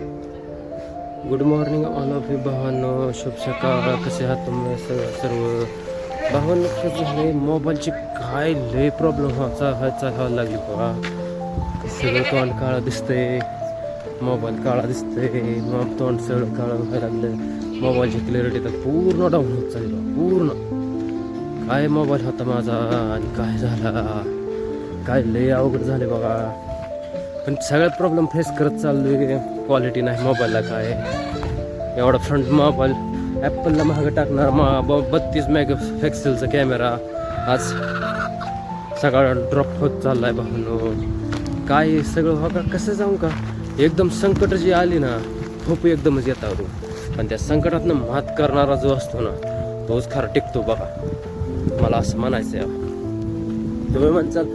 Good morning all of you भावांनो शुभ सकाळ कसे आहात तुम्ही? सर्व. भावांनो कसं मोबाईलची काय लय प्रॉब्लेम व्हायचा व्हायचा व्हायला लागली बघा सगळं तोंड काळं दिसतंय. मोबाईल काळा दिसतंय. मग तोंड सगळं काळं व्हायला लागलं. मोबाईलची क्लिअरिटी तर पूर्ण डाऊन होत चालली. पूर्ण. काय मोबाईल होता माझा आणि काय झाला? काय लय अवघड झाले बघा पण सगळ्यात प्रॉब्लेम फेस करत चाललो आहे क्वालिटी नाही मोबाईलला काय? एवढा फ्रंट मोबाईल ॲपलला महाग टाकणार मा ब बत्तीस मेगा पिक्सेलचा कॅमेरा आज सगळा ड्रॉप होत चाललाय भावनो काय सगळं हो का? कसं जाऊ का? एकदम संकट जी आली ना खूप एकदमच येतात हो. पण त्या संकटातनं मात करणारा जो असतो ना तोच खरा टिकतो बघा. मला असं म्हणायचं आहे तुम्ही म्हणचाल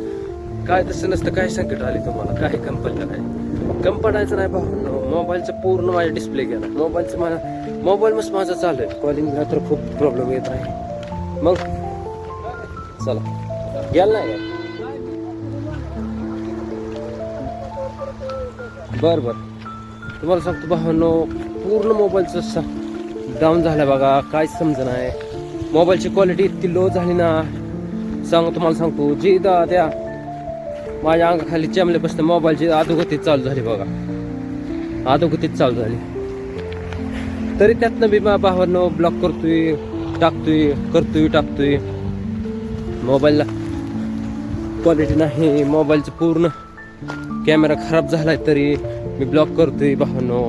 काय तसं नसतं काय संकट आली तुम्हाला? काय कंपनीला काय कंपडायचं नाही भाऊ हो, मोबाईलचं पूर्ण माझा डिस्प्ले गेला. मोबाईलचं माझा मोबाईलच माझं माझा चालू आहे कॉलिंगला तर खूप प्रॉब्लेम येत आहे. मग? चला. गेला नाही का? बर बर. तुम्हाला सांगतो भावांनो पूर्ण मोबाईलचं डाऊन झालं बघा. काय समज नाही. मोबाईलची क्वालिटी इतकी लो झाली ना. सांग तुम्हाला सांगतो. जी दा त्या माझ्या अंगाखाली चमल्यापासून मोबाईलची अधोगतीत चालू झाली बघा. अधोगतीच चालू झाली. तरी त्यातनं बी मा भावांनो ब्लॉक करतोय टाकतोय करतोय टाकतोय. मोबाईलला क्वालिटी नाही मोबाईलचं पूर्ण कॅमेरा खराब झालाय तरी मी ब्लॉक करतोय भावांनो.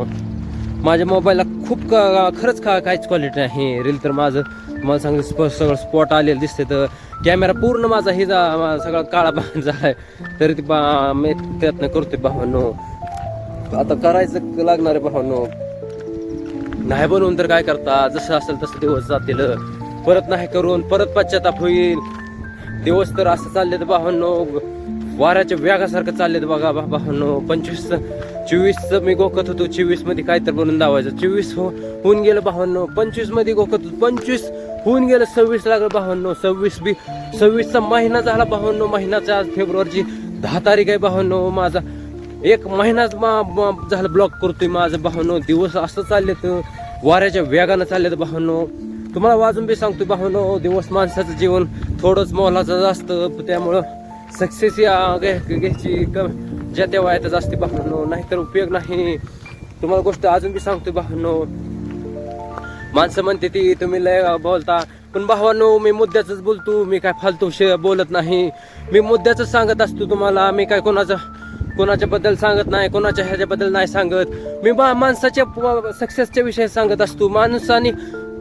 माझ्या मोबाईलला खूप का खरंच का काहीच क्वालिटी नाही. रील तर माझं मला सांगितलं स्पष्ट सगळं स्पॉट आलेलं दिसते तर कॅमेरा पूर्ण माझा हे जा सगळा काळा बाण आहे तरी ती बा मी प्रयत्न करतोय भावांनो. आता करायचं लागणार आहे भावांनो. नाही बनवून तर काय करता? जसं असेल तसं दिवस जातील. परत नाही करून परत पश्चाताप होईल. दिवस तर असं चालले तर भावांनो. वाऱ्याच्या व्यागासारखं चालले बघा बा- भावांनो. पंचवीस चोवीस मी गोकत होतो. चोवीसमध्ये काय तर दावायचं चोवीस हो होऊन गेलं भावांनो. पंचवीसमध्ये गोकत होतो. पंचवीस होऊन गेलं सव्वीस लागलं बावन्न सव्वीस बी सव्वीसचा महिना झाला बावन्न महिन्याचा आज फेब्रुवारीची दहा तारीख आहे बावन्न हो माझा. एक महिनाच मा- झालं ब्लॉक करतोय माझं बावन्न दिवस असं चाललेत तर वाऱ्याच्या वेगानं चालले बावन्न. तुम्हाला वाजून बी सांगतो बावन्न हो, दिवस माणसाचं जीवन थोडंच मोलाचं असतं त्यामुळं सक्सेस या घ्यायची ज्या त्या वयातच असते भावनो नाहीतर उपयोग नाही. तुम्हाला गोष्ट अजून बी सांगतोय भावनो माणसं म्हणते ती तुम्ही लय बोलता. पण भावानो मी मुद्द्याच बोलतो. मी काय फालतू शे बोलत नाही. मी मुद्द्याच सांगत असतो तुम्हाला. मी काय कोणाचं कोणाच्या बद्दल सांगत नाही कोणाच्या ह्याच्याबद्दल नाही सांगत. मी मा माणसाच्या सक्सेसच्या विषयी सांगत असतो. माणसाने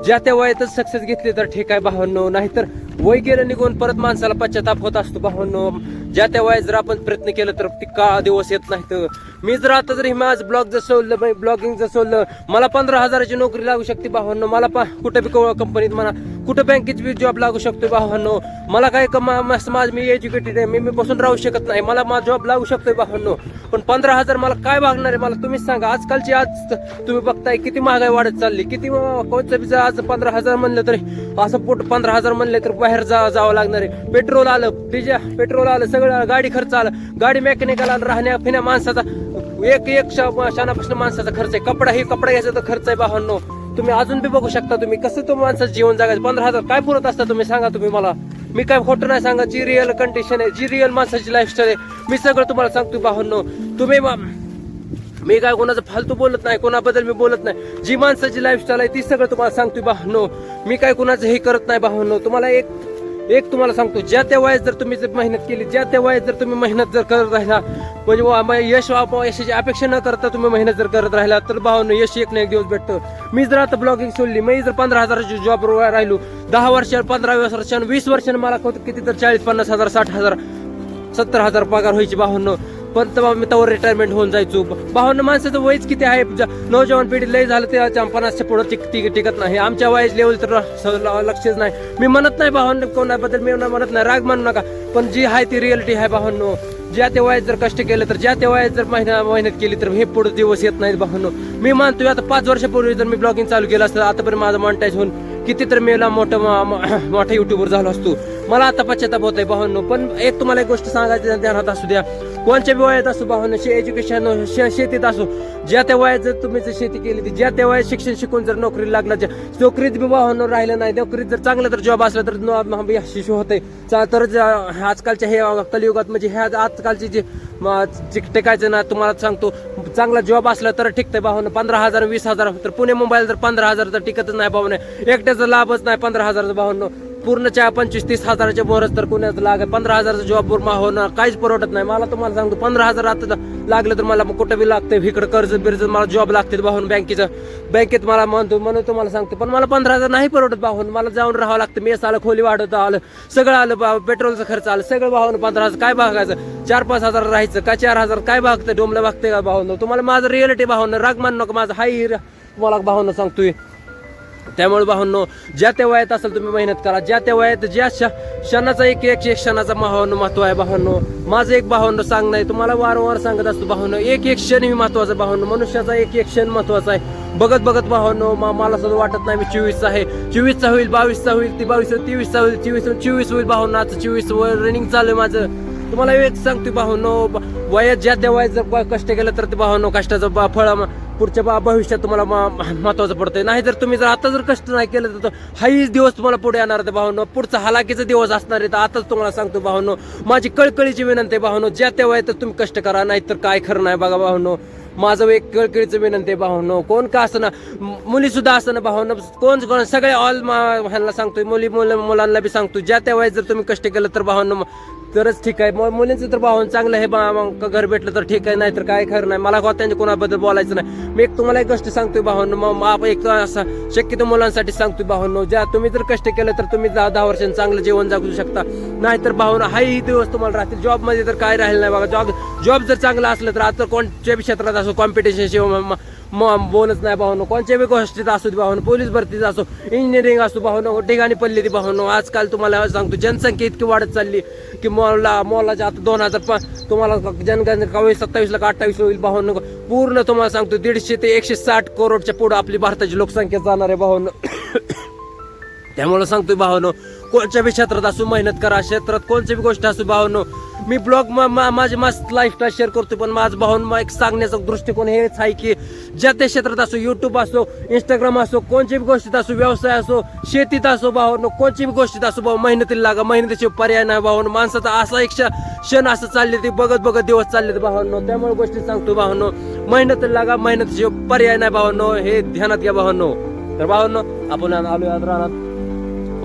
ज्या त्या वयातच सक्सेस घेतली तर ठीक आहे भावांनो. नाहीतर वय गेलं निघून परत माणसाला पश्चाताप होत असतो भावांनो. ज्या त्या वयात जर आपण प्रयत्न केला तर ती का दिवस येत नाही तर मी जर आता जर माझं ब्लॉग जर सोडलं ब्लॉगिंग जर सोडलं मला पंधरा हजाराची नोकरी लागू शकते भावांना. मला पा बी कंपनीत म्हणा कुठं बँकेत बी जॉब लागू शकतो भावांनो मला काय कमा मस्त माझं मी एज्युकेटेड आहे. मी मी बसून राहू शकत नाही. मला माझा जॉब लागू शकतो भावांनो पण पंधरा हजार मला काय भागणार आहे? मला तुम्हीच सांगा. आजकालची आज तुम्ही बघताय किती महागाई वाढत चालली. किती कोणतं बी आज पंधरा हजार म्हणलं तरी असं पोट पंधरा हजार म्हणले तर बाहेर जा जावं लागणार आहे. पेट्रोल आलं डिझेल पेट्रोल आलं सगळं गाडी खर्च आलं. गाडी मेकॅनिकल आलं राहण्या फिण्या माणसाचा एक एक शा- शानापासून माणसाचा खर्च आहे. कपडा हे कपडा घ्यायचा तर खर्च आहे भावांनो तुम्ही अजून बी बघू शकता तुम्ही. कसं तो माणसाचं जीवन जगायचं? पंधरा हजार काय पुरत असता तुम्ही? सांगा तुम्ही मला. मी काय खोटं नाही सांगा जी रिअल कंडिशन आहे जी रिअल माणसाची लाईफस्टाईल आहे मी सगळं तुम्हाला सांगतो भावांनो. तुम्ही मी काय कोणाचं फालतू बोलत नाही कोणाबद्दल मी बोलत नाही. जी माणसाची लाईफस्टाईल आहे ती सगळं तुम्हाला सांगतोय भावनो. मी काय कोणाचं हे करत नाही भावनो. तुम्हाला एक एक तुम्हाला सांगतो ज्या त्या वयात जर तुम्ही जर मेहनत केली ज्या त्या वयात जर तुम्ही मेहनत जर करत राहिला म्हणजे यश यशाची अपेक्षा न करता तुम्ही मेहनत जर करत राहिला तर भावनो यश एक ना एक दिवस भेटतं. मी जर आता ब्लॉगिंग सोडली मी जर पंधरा हजाराची जॉब राहिलो दहा वर्ष पंधरा वर्षांनी वीस वर्षांनी मला किती तर चाळीस पन्नास हजार साठ हजार सत्तर हजार पगार व्हायची भावांनो. पण तेव्हा मी रिटायरमेंट होऊन जायचो. भावांनो माणसाचं वयच किती आहे? ज- पिढी लय झालं ते पन्नासच्या पुढं टिक टिक टिकत नाही. आमच्या वयाच लेवल तर लक्षच नाही. मी म्हणत नाही भावांना कोणाबद्दल मी म्हणत नाही. राग मानू नका. पण जी आहे ती रिअलिटी आहे भावांनो ज्या त्या वयात जर कष्ट केलं तर ज्या त्या वयात जर महिना मेहनत केली तर हे पुढे दिवस येत नाहीत भावांनो मी मानतोय आता पाच वर्षापूर्वी जर मी ब्लॉगिंग चालू केलं असतं आतापर्यंत माझं मॉनिटाईज होऊन किती तर मेला मोठं मोठा युट्यूबर झालो असतो. मला आता पश्चाताप होत आहे भावांनो पण एक तुम्हाला एक गोष्ट सांगायची ध्यानात असू द्या. कोणच्या बी वयात असो भावांनो शे एज्युकेशन शेतीत असो ज्या त्या वयात जर तुम्ही जर शेती केली ती ज्या त्या वयात शिक्षण शिकून जर नोकरी लागला ज्या नोकरीत बी भावांनो राहिलं नाही नोकरीत जर चांगलं तर जॉब असला तर शिशू होते. तर आजकालच्या हे कलियुगात म्हणजे ह्या आजकालची जे टिकायचं ना तुम्हाला सांगतो चांगला जॉब असला तर टिकतंय भावानं. पंधरा हजार वीस हजार तर पुणे मुंबईला जर पंधरा हजार तर टिकतच नाही भावाने. एकट्याचा लाभच नाही पंधरा हजारचा भावांनो. पूर्ण पंचवीस तीस हजाराच्या बोरच तर कुणाचं लाग पंधरा हजाराचा जॉब पूर्ण होणं काहीच परवडत नाही. मला तुम्हाला सांगतो पंधरा हजार आता लागलं तर मला कुठं बी लागतं इकडं कर्ज बिर्ज मला जॉब लागते भाऊन बँकेचं. बँकेत मला म्हणतो म्हणून तुम्हाला सांगतो पण मला पंधरा हजार नाही परवडत भाऊन मला जाऊन राहावं लागतं. मेस आलं खोली वाढवतं आलं सगळं आलं बा पेट्रोलचा खर्च आलं सगळं भाऊन पंधरा हजार. काय भागायचं? चार पाच हजार राहायचं का चार हजार? काय भागतं डोमलं भागते का भाऊन तुम्हाला माझं रिअलिटी भाऊन राग मान नको माझं हाय तुम्हाला भाऊन सांगतोय. त्यामुळे भावांनो ज्या त्या वयात असेल तुम्ही मेहनत करा. ज्या त्या वयात ज्या श- क्षणाचा एक एक एक क्षणाचा भावांनो महत्त्व आहे भावांनो. माझं एक भावांनो सांगणं आहे तुम्हाला वारंवार सांगत असतो भावांनो एक एक क्षण ही महत्त्वाचा भावांनो. मनुष्याचा एक एक क्षण महत्त्वाचा आहे. बघत बघत भावांनो मा- मला सुद्धा वाटत नाही मी चोवीसचा आहे. चोवीसचा होईल बावीसचा होईल ती बावीस तेवीसचा होईल चोवीस चोवीस होईल भावांनो. आता चोवीस रनिंग चालू आहे माझं. तुम्हाला एक सांगतो भावांनो ब- वयात ज्या त्या वयात जर कष्ट केलं तर ते भावानो कष्टाचं फळ पुढच्या बा- भविष्यात तुम्हाला महत्वाचं पडतंय. नाही जर तुम्ही जर आता जर कष्ट नाही केलं तर हाही दिवस तुम्हाला पुढे येणार आहे भावनो. पुढचा हलाकीचा दिवस असणार आहे. तर आताच तुम्हाला सांगतो भावनो. माझी कळकळीची विनंती आहे ज्या त्या वयात तुम्ही कष्ट करा नाही तर काय खरं नाही बघा भावनो. माझं एक कळकळीचं विनंती आहे कोण का असं ना मुली सुद्धा असं ना कोण कोण सगळे ऑल ह्यांना सांगतोय. मुली मुलं मुलांना बी सांगतो ज्या त्या वयात जर तुम्ही कष्ट केलं तर भावनो तरच ठीक आहे. मग मुलींचं तर भावन चांगलं आहे बा मग घर भेटलं तर ठीक आहे नाही तर काय खरं नाही. मला त्यांच्या कोणाबद्दल बोलायचं नाही. मी एक तुम्हाला एक गोष्ट सांगतोय भावांनो. मग मग एक असा शक्यतो मुलांसाठी सांगतोय भावांनो. ज्या तुम्ही जर कष्ट केलं तर तुम्ही दहा दहा वर्षांनी चांगलं जीवन जगू शकता. नाहीतर भावन हाही दिवस तुम्हाला राहतील. जॉबमध्ये तर काय राहिलं नाही बघा. जॉब जॉब जर चांगला असलं तर आता कोणत्याही क्षेत्रात असो कॉम्पिटिशन शिवाय बोलच नाही भावनो. कोणत्या बी गोष्टीत असू दे भावनो. पोलीस भरतीत असो इंजिनिअरिंग असो भावनो ठिकाणी पडली ती भावनो. आजकाल तुम्हाला सांगतो जनसंख्या इतकी वाढत चालली की मॉलला मॉलाच्या आता दोन हजार पाच तुम्हाला जनगणना कवी सत्तावीसला का अठ्ठावीस होईल भावनो. पूर्ण तुम्हाला सांगतो दीडशे ते एकशे साठ करोडच्या पुढं आपली भारताची लोकसंख्या जाणार आहे भावनो. त्यामुळे सांगतोय भावानो कोणत्या बी क्षेत्रात असू मेहनत करा क्षेत्रात कोणत्या बी गोष्ट असू भावानो मी ब्लॉग माझी मस्त लाईफस्टाईल शेअर करतो पण माझं भाऊन एक सांगण्याचा दृष्टिकोन हेच आहे की ज्या त्या क्षेत्रात असो युट्यूब असो इंस्टाग्राम असो कोणत्या बी गोष्टीत असो व्यवसाय असो शेतीत असो भावानो कोणत्या बी गोष्टीत असो भाऊ मेहनतीला लागा मेहनतीचे पर्याय नाही भावानो माणसाचा असा एक क्ष- क्षण असं चालले ते बघत बघत दिवस चालले भावांनो त्यामुळे गोष्टी सांगतो भावानो मेहनतीला लागा मेहनतीचे पर्याय नाही भावानो हे ध्यानात घ्या भावानो. तर भावांनो आपण आलो आज राहणार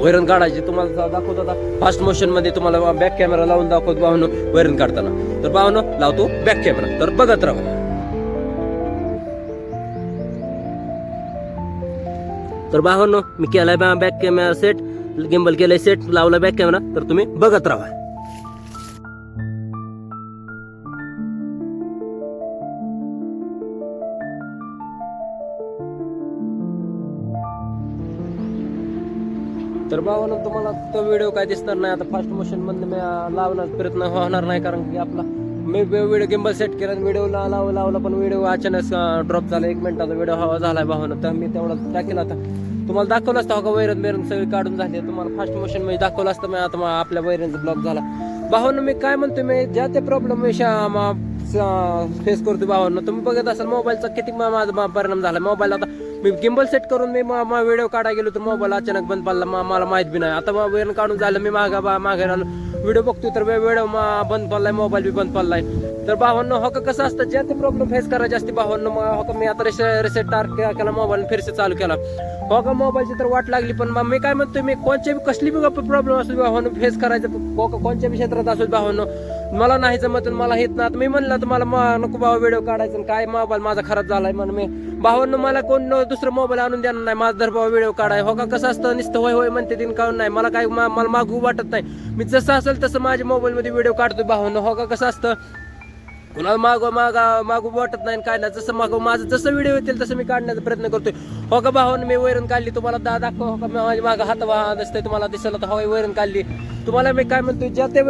वैरण काढायची. तुम्हाला दाखवतो आता. फास्ट मोशनमध्ये तुम्हाला बॅक कॅमेरा लावून दाखवतो भावनो वैरण काढताना. तर भावनो लावतो बॅक कॅमेरा तर बघत राहा. तर भावनो मी केलाय बॅक कॅमेरा सेट गिंबल केलाय सेट लावला बॅक कॅमेरा तर तुम्ही बघत राहा. भावानं तुम्हाला तो व्हिडिओ काय दिसणार नाही. आता फास्ट मोशनमध्ये मी लावणार प्रयत्न होणार नाही कारण की आपला मी व्हिडिओ गिंबल सेट केला व्हिडिओ लावला लावला पण व्हिडिओ अचानक ड्रॉप झाला. एक मिनिटाचा व्हिडिओ हवा झालाय भावानं. तर मी तेवढा टाकेल आता. तुम्हाला दाखवलं असतं हो का? वैरण बिरण सगळी काढून झाली. तुम्हाला फास्ट मोशनमध्ये दाखवलं असतं मी आता आपल्या वैरणचा ब्लॉक झाला. भावानं मी काय म्हणतो मी ज्या ते प्रॉब्लेम फेस करतो भावांना तुम्ही बघत असाल मोबाईलचा किती माझा परिणाम झाला. मोबाईल आता मी गिंबल सेट करून मी व्हिडिओ काढा गेलो तर मोबाईल अचानक बंद पडला. मा- मला माहीत बी नाही. आता मग वैरण काढून झालं मी मागा बा मागे आलो व्हिडिओ बघतो तर व्हिडिओ बंद पडलाय मोबाईल बी बंद पडलाय. तर भावांनो हो का कसं असतं? ज्या ते प्रॉब्लेम फेस करायचे असते भावांनो मग हो का मी आता रिसेट टार्क केला मोबाईल फिरसे चालू केला. हो मोबाईलची तर वाट लागली पण मग मी काय म्हणतो मी कोणच्या बी कसली बी प्रॉब्लेम असू दे भावांनो फेस करायचं. हो कोणत्या बी क्षेत्रात असू भावांनो मला नाही जमत मला येत ना. मी म्हणलं तर मला नको बाबा व्हिडिओ काढायचा काय? मोबाईल माझा खराब झालाय म्हणून मी भावांनो मला कोण दुसरं मोबाईल आणून देणार नाही. माझा धर भाऊ व्हिडिओ काढाय. हो का? कसं असतं? नुसतं होय होय म्हणते दिन काढून नाही. मला काय मा- मला मागू वाटत नाही. मी जसं असेल तसं माझ्या मोबाईलमध्ये व्हिडिओ काढतो भावांनो. हो का? कसं असतं? कुणाला मागो मागा मागू वाटत नाही आणि काय नाही. जसं मागो माझं जसं व्हिडिओ येतील तसं मी काढण्याचा प्रयत्न करतोय. हो का भावानं मी वैरण काढली तुम्हाला. दा दाखव हो का. माझ्या मागं हात वा- दिसतंय तुम्हाला दिसलं तर. हवाई वैरण काढली. तुम्हाला मी काय म्हणतो ज्या ते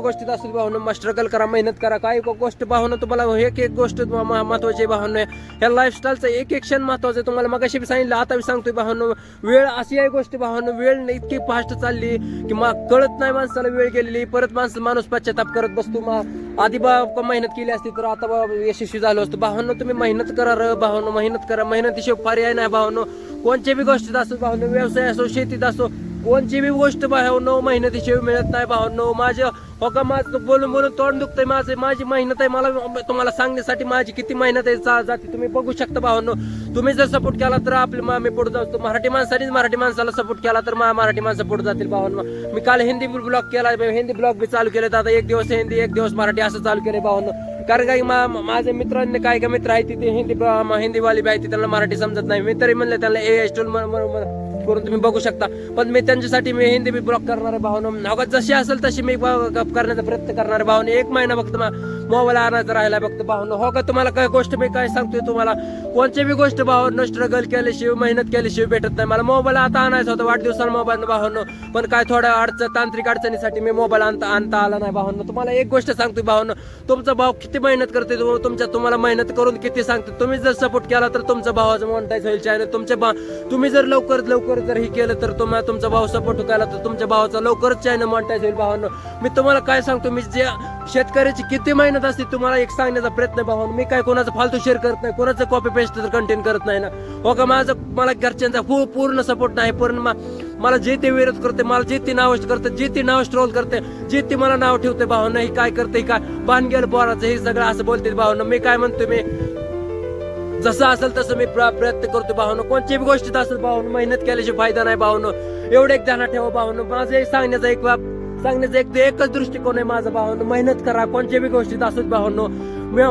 गोष्टीत असेल भावनं स्ट्रगल करा मेहनत करा. काय गोष्ट भावनं तुम्हाला एक एक गोष्ट म- म- महत्वाची भावनं ह्या लाईफस्टाईलचं एक एक क्षण महत्वाचं आहे. तुम्हाला मग बी सांगितलं आता मी सांगतोय भावनं वेळ अशी आहे गोष्ट भावनं वेळ इतकी फास्ट चालली की मग कळत नाही माणसाला वेळ गेलेली. परत माणसं माणूस पश्चाताप करत बसतो. मग आधी बा मेहनत केली असती तर आता यशस्वी झालो असतो. भावनं तुम्ही मेहनत करा र भावनं मेहनत करा. मेहनतीशिवाय पर्याय नाही भावनो कोणत्या बी गोष्टीत असो भावनो व्यवसाय असो शेतीत असो कोणची बी गोष्ट भावनो मेहनतीशिवाय मिळत नाही भावनो माझं हो का माझं बोलून बोलून तोंड दुखतंय माझं माझी मेहनत आहे मला तुम्हाला सांगण्यासाठी माझी किती मेहनत आहे चा जाते तुम्ही बघू शकता भावनो तुम्ही जर सपोर्ट केला तर आपले मा- मी पुढे जातो मराठी माणसानेच मराठी माणसाला सपोर्ट केला तर मा- मराठी माणसं पुढे जातील भावनो मी काल हिंदी ब्लॉग केला हिंदी ब्लॉग बी चालू केले आता एक दिवस हिंदी एक दिवस मराठी असं चालू केले भावनो कारण काही मा- माझ्या मित्रांनी काय काय मित्र आहेत तिथे हिंदी हिंदीवाली बी आहेत त्यांना मराठी समजत नाही. मी तरी म्हणलं त्यांना ए एस टोल करून तुम्ही बघू शकता. पण मी त्यांच्यासाठी मी हिंदी बी ब्लॉक करणार भावना. अगं जशी असेल तशी मी ब- करण्याचा प्रयत्न करणार भावना. एक महिना फक्त मोबाईल आणायचा राहिला फक्त भावनं. हो का तुम्हाला काय गोष्ट मी काय सांगतोय तुम्हाला? कोणची बी गोष्ट भावना स्ट्रगल केल्याशिवाय मेहनत केल्याशिवाय भेटत नाही. मला मोबाईल आता आणायचा होता वाढदिवसाला मोबाईल भावना. पण काय थोड्या अडचण तांत्रिक अडचणीसाठी मी मोबाईल आणता आणता आला नाही भावना. तुम्हाला एक गोष्ट सांगतोय भावना. तुमचा भाव किती मेहनत करते तुमच्या तुम्हाला मेहनत करून किती सांगते तुम्ही जर सपोर्ट केला तर तुमचा भावाचं मोनटाईज होईल चॅनल तुमच्या भा तुम्ही जर लवकर लवकर जर हे केलं तर तुम्हाला तुमचा भाव सपोर्ट केला तर तुमच्या भावाचा लवकरच चॅनल मोनटाईज होईल भावानं. मी तुम्हाला काय सांगतो मी जे शेतकऱ्याची किती मेहनत असते तुम्हाला एक सांगण्याचा प्रयत्न भावानं मी काय कोणाचं फालतू शेअर करत नाही कोणाचं कॉपी पेस्ट तर कंटेन करत नाही ना. हो का माझं मला घरच्यांचा खूप पूर्ण सपोर्ट नाही पूर्ण मला जे ते विरोध करते मला जे ते नाव करते जे ते नाव स्ट्रोल करते जे ते मला नाव ठेवते भावना हे काय करते काय? बाण बोराचं हे सगळं असं बोलते भावना मी काय म्हणतो मी जसं असेल तसं मी प्र- प्रयत्न करतो भावनो कोणत्याही गोष्टीत असेल भावनो मेहनत केल्याशिवाय फायदा नाही भावनो एवढं एक ध्यानात ठेवा भावनो माझं एक सांगण्याचा एक बाब सांगण्याचा एक एकच दृष्टिकोन आहे माझा भावनो. मेहनत करा. कोणत्या बी गोष्टीत असो भावनो.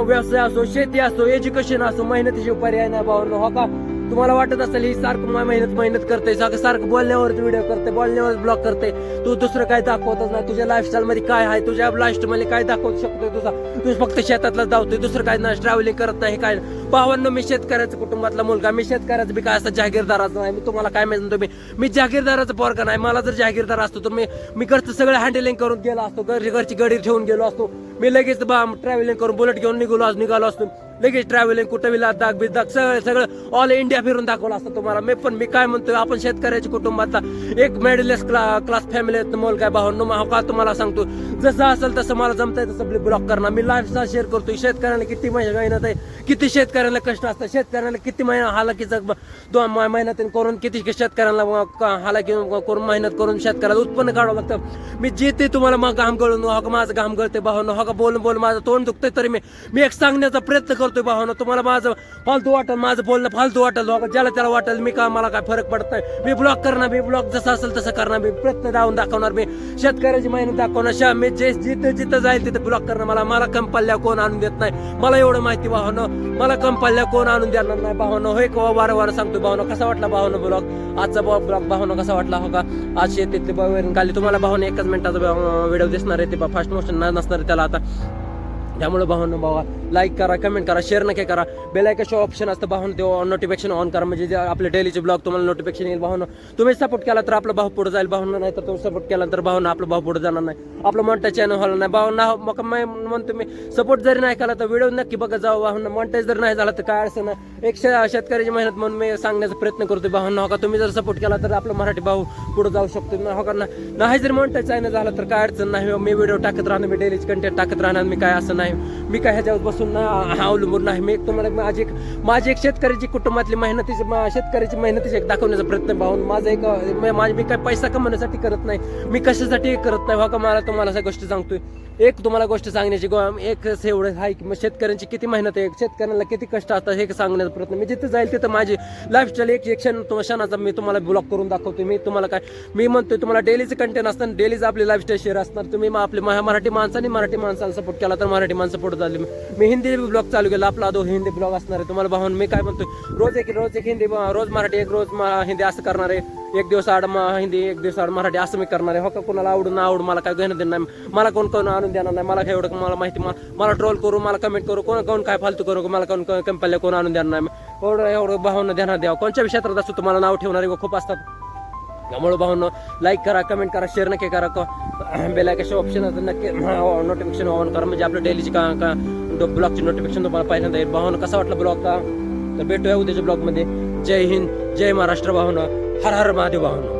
व्यवसाय असो शेती असो एज्युकेशन असो मेहनतीशिवाय पर्याय नाही भावनो. हो का? तुम्हाला वाटत असेल ही सारखं मेहनत मेहनत करते सारखं सारखं बोलण्यावरच व्हिडिओ करते बोलण्यावर ब्लॉग करते तू दुसरं काय दाखवतच नाही तुझ्या लाईफस्टाईल मध्ये काय आहे तुझ्या लाईफस्टाईल मध्ये काय दाखवू शकतो तुझा? तू फक्त शेतातला धावतोय दुसरं काय नाही ट्रॅव्हलिंग करत नाही काय भावांनो मी शेतकऱ्याचा कुटुंबातला मुलगा मी शेतकऱ्याचं बी काय असं जागीरदाराचं नाही. मी तुम्हाला काय म्हणतो मी? मी जागीरदाराचा पोरगा नाही. मला जर जागीरदार असतो तर मी मी घरचं सगळं हँडलिंग करून गेलो असतो घरची घरची गडी ठेवून गेलो असतो. मी लगेच ट्रॅव्हलिंग करून बुलेट घेऊन निघालो आज निघालो असतो. लगेच ट्रॅव्हलिंग कुठं बी दाग बिदाग सगळं सगळं ऑल इंडिया फिरून दाखवलं असतं तुम्हाला. मी पण मी काय म्हणतोय आपण शेतकऱ्याच्या कुटुंबातला एक मेडलेस क्लास फॅमिली मोल काय भाऊ हो का तुम्हाला सांगतो. जसं असेल तसं मला जमतंय तसं ब्लॉक करणार. मी लाईफ शेअर करतो शेतकऱ्यांना किती मेहनत आहे किती शेतकऱ्यांना कष्ट असतं शेतकऱ्यांना किती महिना हालाकीचा दोन मेहनतीने मेहनत करून किती शेतकऱ्यांना हालाकी करून मेहनत करून शेतकऱ्याला उत्पन्न काढावं लागतं. मी जे ते तुम्हाला मग घाम गळून हो का माझं घाम गळते भावनं हो का बोलून बोलून माझं तोंड दुखतंय तरी मी मी एक सांगण्याचा प्रयत्न करतो बोलतोय भावनं तुम्हाला माझं फालतू वाटेल माझं बोलणं फालतू वाटेल ज्याला त्याला वाटेल मी का मला काय फरक पडत नाही. मी ब्लॉक करणार मी ब्लॉक जसं असेल तसं करणार मी प्रयत्न दावून दाखवणार मी शेतकऱ्याची मेहनत दाखवणार. शा मी जे जिथं जिथं जाईल तिथं ब्लॉक करणार. मला मला कंपल्या कोण आणून देत नाही? मला एवढं माहिती भावनं मला कंपल्ल्या कोण आणून देणार नाही भावनं? होय का हो? वारंवार सांगतो भावनं. कसा वाटला भावनं ब्लॉक आजचा ब्लॉक भावनं कसा वाटला? हो का? आज शेतीतले वगैरे काली तुम्हाला भावनं एकाच मिनिटाचा व्हिडिओ दिसणार आहे. ते फास्ट मोशन नसणार आहे त्याला आता. त्यामुळे भावांना भावा लाईक करा कमेंट करा शेअर नका करा. बेलायकाचे ऑप्शन असतं भावून ते नोटिफिकेशन ऑन करा. म्हणजे जे आपले डेलीचे ब्लॉग तुम्हाला नोटिफिकेशन येईल भावना. तुम्ही सपोर्ट केला तर आपला भाऊ पुढे जाईल भावना नाही तर तुम्ही सपोर्ट केला तर भावना आपला भाऊ पुढे जाणार नाही. आपलं मोठा चॅनल व्हायला नाही. भावना मग म्हणून म्हणतो मी सपोर्ट जरी नाही केला तर व्हिडिओ नक्की बघा जाऊ भावना. मोनिटाईज जर नाही झाला तर काय अडचण नाही. एक शेतकऱ्याची मेहनत म्हणून मी सांगण्याचा प्रयत्न करतो भावना. हो का? तुम्ही जर सपोर्ट केला तर आपला मराठी भाऊ पुढे जाऊ शकतो. हो का? नाही. जर मोनिटाईज नाही झालं तर काय अडचण नाही. मी व्हिडिओ टाकत राहणार मी डेलीच कंटेंट टाकत राहणार मी काय असं नाही. मी काय ह्याच्यावर बसून ना अवलंबून नाही. मी एक तुम्हाला माझी एक माझी एक शेतकऱ्याची कुटुंबातली मेहनतीची शेतकऱ्याची मेहनतीची एक दाखवण्याचा प्रयत्न पाहून माझा एक माझी मी काय पैसा कमवण्यासाठी करत नाही. मी कशासाठी करत नाही? हो का मला तुम्हाला अशा गोष्टी सांगतोय. एक तुम्हाला गोष्ट सांगण्याची एक एवढं आहे की मग शेतकऱ्यांची किती मेहनत आहे? शेतकऱ्यांना किती कष्ट असतात हे सांगण्याचा प्रयत्न. मी जिथे जाईल तिथं माझी लाईफस्टाईल एक एक क्षण तुम्हाला क्षणाचा मी तुम्हाला ब्लॉक करून दाखवतो मी तुम्हाला काय मी म्हणतोय तुम्हाला डेलीचं कंटेंट असतं डेलीच आपली लाईफस्टाईल शेअर असणार तुम्ही मग आपले मराठी माणसाने मराठी माणसाला सपोर्ट केला तर मराठी माणसं पुढे झाली मी हिंदी ब्लॉग चालू केला. आपला दो हिंदी ब्लॉग असणार आहे. तुम्हाला भाऊन मी काय म्हणतो रोज एक रोज एक हिंदी रोज मराठी एक रोज हिंदी असं करणार आहे. एक दिवस आड हिंदी एक दिवस आड मराठी असं मी करणार आहे. हो का? कोणाला आवडून ना आवड मला काय घेणं देणं नाही. मला कोण कोण आणून देणार नाही? मला काय एवढं मला माहिती मला मला ट्रोल करू मला कमेंट करू कोण कोण काय फालतू करू मला कोण कंपल्ल्या कोण आणून देणार नाही. एवढं एवढं भावना देणार द्यावं. कोणत्या क्षेत्रात असतो तुम्हाला नाव ठेवणारे खूप असतात. त्यामुळे भावनो लाईक करा कमेंट करा शेअर नक्की करा. बेलायकाचे ऑप्शन असतात नक्की नोटिफिकेशन हो, ऑन करा. म्हणजे आपल्या डेलीची का का ब्लॉगची नोटिफिकेशन तुम्हाला पहिल्यांदा येईल भावना कसा वाटला ब्लॉग का? तर भेटूया उद्याच्या ब्लॉगमध्ये जय हिंद जय महाराष्ट्र भावना. हर हर महादेव भावना.